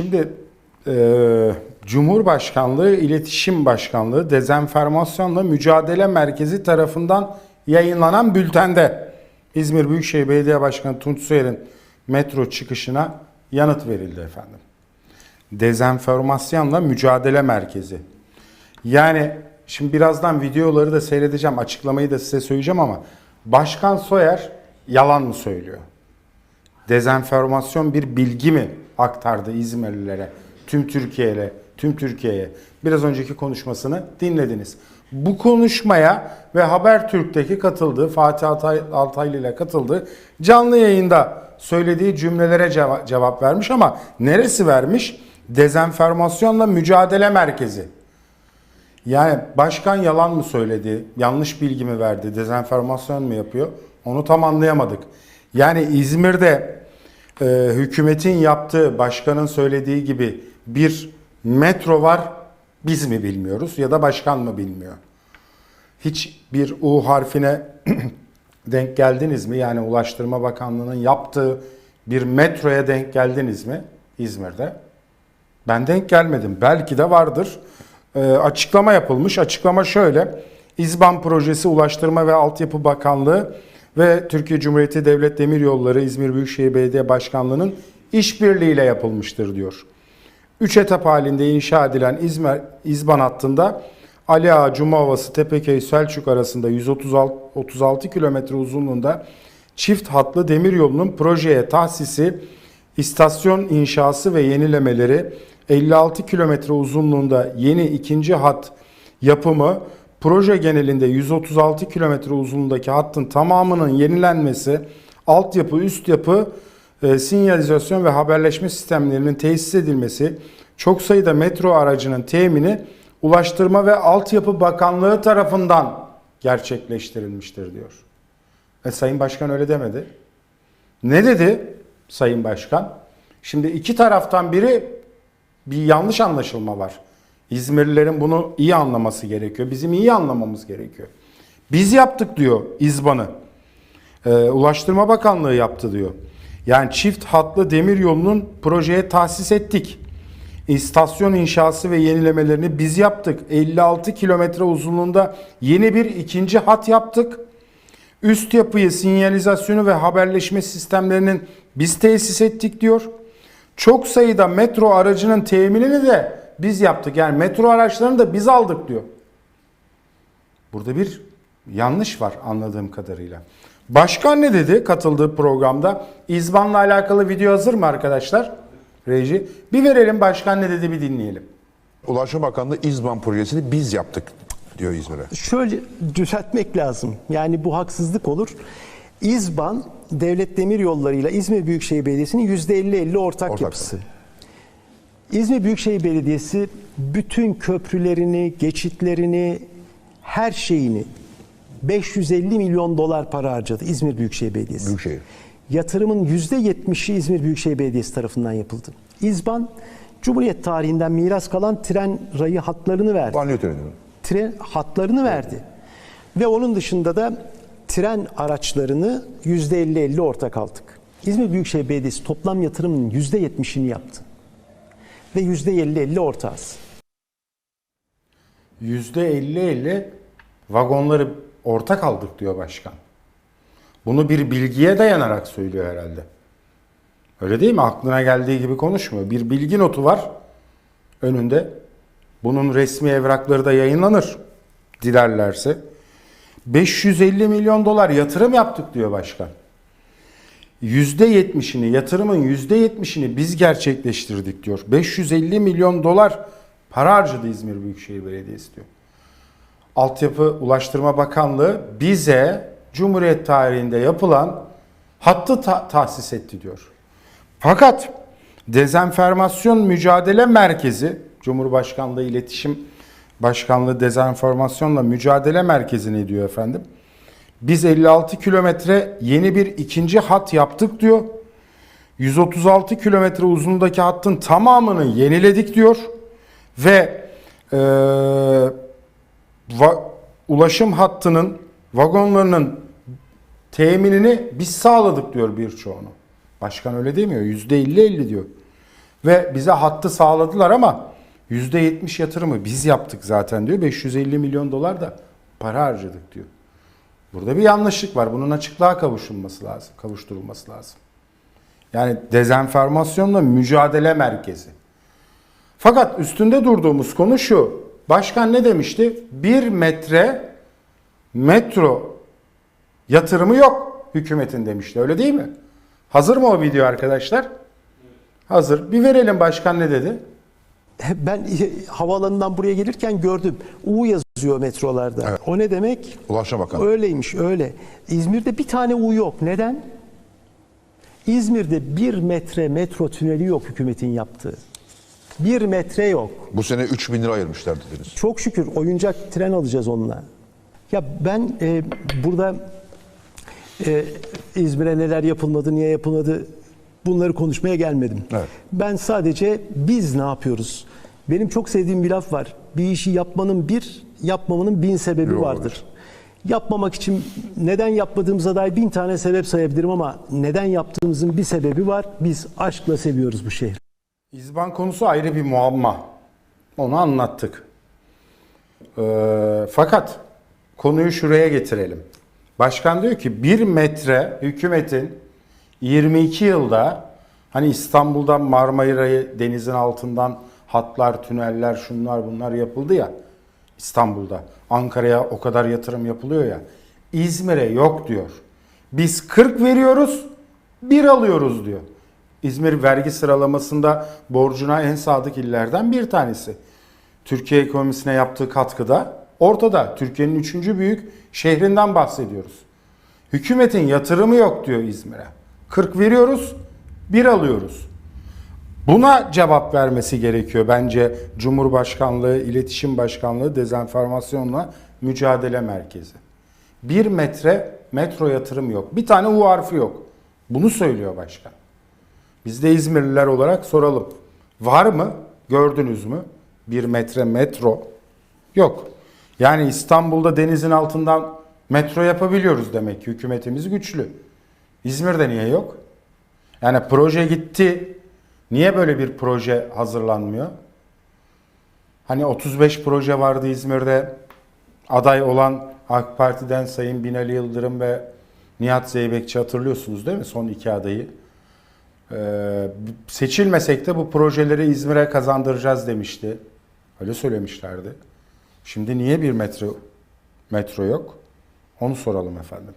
Şimdi e, Cumhurbaşkanlığı İletişim Başkanlığı Dezenformasyonla Mücadele Merkezi tarafından yayınlanan bültende İzmir Büyükşehir Belediye Başkanı Tunç Soyer'in metro çıkışına yanıt verildi efendim. Dezenformasyonla Mücadele Merkezi. Yani şimdi birazdan videoları da seyredeceğim, açıklamayı da size söyleyeceğim ama Başkan Soyer yalan mı söylüyor? dezenformasyon bir bilgi mi aktardı İzmirlilere, tüm Türkiye'ye, tüm Türkiye'ye? Biraz önceki konuşmasını dinlediniz. Bu konuşmaya ve Habertürk'teki katıldığı, Fatih Altay, Altaylı ile katıldığı canlı yayında söylediği cümlelere ceva- cevap vermiş ama neresi vermiş? Dezenformasyonla mücadele merkezi. Yani başkan yalan mı söyledi, yanlış bilgi mi verdi, dezenformasyon mu yapıyor? Onu tam anlayamadık. Yani İzmir'de e, hükümetin yaptığı, başkanın söylediği gibi bir metro var, biz mi bilmiyoruz ya da başkan mı bilmiyor? Hiç bir U harfine denk geldiniz mi? Yani Ulaştırma Bakanlığı'nın yaptığı bir metroya denk geldiniz mi İzmir'de? Ben denk gelmedim. Belki de vardır. Ee, açıklama yapılmış. Açıklama şöyle. İzban Projesi Ulaştırma ve Altyapı Bakanlığı ve Türkiye Cumhuriyeti Devlet Demiryolları İzmir Büyükşehir Belediye Başkanlığı'nın işbirliğiyle yapılmıştır diyor. Üç etap halinde inşa edilen İzmir, İzban hattında Ali Ağa, Cumaovası, Tepeköy, Selçuk arasında 136 36 kilometre uzunluğunda çift hatlı demiryolunun projeye tahsisi, istasyon inşası ve yenilemeleri, 56 kilometre uzunluğunda yeni ikinci hat yapımı, proje genelinde 136 kilometre uzunluğundaki hattın tamamının yenilenmesi, altyapı, üst yapı, e, sinyalizasyon ve haberleşme sistemlerinin tesis edilmesi, çok sayıda metro aracının temini Ulaştırma ve Altyapı Bakanlığı tarafından gerçekleştirilmiştir diyor. E Sayın Başkan öyle demedi. Ne dedi Sayın Başkan? Şimdi iki taraftan biri bir yanlış anlaşılma var. İzmirlilerin bunu iyi anlaması gerekiyor. Bizim iyi anlamamız gerekiyor. Biz yaptık diyor İzban'ı. Ee, Ulaştırma Bakanlığı yaptı diyor. Yani çift hatlı demir yolunun projeye tahsis ettik. İstasyon inşası ve yenilemelerini biz yaptık. 56 kilometre uzunluğunda yeni bir ikinci hat yaptık. Üst yapıyı, sinyalizasyonu ve haberleşme sistemlerinin biz tesis ettik diyor. Çok sayıda metro aracının teminini de biz yaptık. Yani metro araçlarını da biz aldık diyor. Burada bir yanlış var anladığım kadarıyla. Başkan ne dedi katıldığı programda? İzban'la alakalı video hazır mı arkadaşlar? Reji. Bir verelim başkan ne dedi bir dinleyelim. Ulaştırma Bakanlığı İzban projesini biz yaptık diyor İzmir'e. Şöyle düzeltmek lazım. Yani bu haksızlık olur. İzban Devlet Demiryolları ile İzmir Büyükşehir Belediyesi'nin %50-50 ortak, Ortak. yapısı. İzmir Büyükşehir Belediyesi bütün köprülerini, geçitlerini, her şeyini 550 milyon dolar para harcadı İzmir Büyükşehir Belediyesi. Büyükşehir. Yatırımın %70'i İzmir Büyükşehir Belediyesi tarafından yapıldı. İzban, Cumhuriyet tarihinden miras kalan tren rayı hatlarını verdi Banliyö treni. tren hatlarını verdi. Ve onun dışında da tren araçlarını %50-50 ortak aldık. İzmir Büyükşehir Belediyesi toplam yatırımının %70'ini yaptı. Ve %50-50 ortağız. %50-50 vagonları ortak aldık diyor başkan. Bunu bir bilgiye dayanarak söylüyor herhalde. Öyle değil mi? Aklına geldiği gibi konuşmuyor. Bir bilgi notu var önünde. Bunun resmi evrakları da yayınlanır dilerlerse. 550 milyon dolar yatırım yaptık diyor başkan. %70'ini yatırımın %70'ini biz gerçekleştirdik diyor. 550 milyon dolar para harcadı İzmir Büyükşehir Belediyesi diyor. Altyapı Ulaştırma Bakanlığı bize Cumhuriyet tarihinde yapılan hattı ta- tahsis etti diyor. Fakat Dezenformasyon Mücadele Merkezi, Cumhurbaşkanlığı İletişim Başkanlığı Dezenformasyonla Mücadele Merkezi ne diyor efendim? Biz 56 kilometre yeni bir ikinci hat yaptık diyor. 136 kilometre uzunluğundaki hattın tamamını yeniledik diyor. Ve eee, va- ulaşım hattının vagonlarının teminini biz sağladık diyor birçoğunu. Başkan öyle demiyor. Yüzde 50-50 diyor. Ve bize hattı sağladılar ama %70 yatırımı biz yaptık zaten diyor. 550 milyon dolar da para harcadık diyor. Burada bir yanlışlık var. Bunun açıklığa kavuşulması lazım, kavuşturulması lazım. Yani dezenformasyonla mücadele merkezi. Fakat üstünde durduğumuz konu şu. Başkan ne demişti? Bir metre metro yatırımı yok hükümetin demişti. Öyle değil mi? Hazır mı o video arkadaşlar? Hazır. Bir verelim başkan ne dedi? Ben havaalanından buraya gelirken gördüm. U yazıyor metrolarda. Evet. O ne demek? Ulaşım Bakanı. Öyleymiş öyle. İzmir'de bir tane U yok. Neden? İzmir'de bir metre metro tüneli yok hükümetin yaptığı. Bir metre yok. Bu sene 3 bin lira ayırmışlar dediniz. Çok şükür oyuncak tren alacağız onunla. Ya ben e, burada e, İzmir'e neler yapılmadı, niye yapılmadı bunları konuşmaya gelmedim. Evet. Ben sadece biz ne yapıyoruz? Benim çok sevdiğim bir laf var. Bir işi yapmanın bir, yapmamanın bin sebebi Yok, vardır. evet. Yapmamak için neden yapmadığımıza dair bin tane sebep sayabilirim ama neden yaptığımızın bir sebebi var. Biz aşkla seviyoruz bu şehri. İzban konusu ayrı bir muamma. Onu anlattık. Ee, fakat konuyu şuraya getirelim. Başkan diyor ki bir metre hükümetin 22 yılda hani İstanbul'dan Marmara'yı denizin altından hatlar, tüneller, şunlar bunlar yapıldı ya İstanbul'da. Ankara'ya o kadar yatırım yapılıyor ya. İzmir'e yok diyor. Biz 40 veriyoruz, bir alıyoruz diyor. İzmir vergi sıralamasında borcuna en sadık illerden bir tanesi. Türkiye ekonomisine yaptığı katkıda ortada. Türkiye'nin üçüncü büyük şehrinden bahsediyoruz. Hükümetin yatırımı yok diyor İzmir'e. 40 veriyoruz, bir alıyoruz. Buna cevap vermesi gerekiyor bence Cumhurbaşkanlığı, İletişim Başkanlığı Dezenformasyonla Mücadele Merkezi. Bir metre metro yatırım yok. Bir tane U harfi yok. Bunu söylüyor başkan. Biz de İzmirliler olarak soralım. Var mı? Gördünüz mü? Bir metre metro yok. Yani İstanbul'da denizin altından metro yapabiliyoruz demek ki hükümetimiz güçlü. İzmir'de niye yok? Yani proje gitti. Niye böyle bir proje hazırlanmıyor? Hani 35 proje vardı İzmir'de. Aday olan AK Parti'den Sayın Binali Yıldırım ve Nihat Zeybekçi hatırlıyorsunuz değil mi? Son iki adayı. Ee, seçilmesek de bu projeleri İzmir'e kazandıracağız demişti. Öyle söylemişlerdi. Şimdi niye bir metro metro yok? Onu soralım efendim.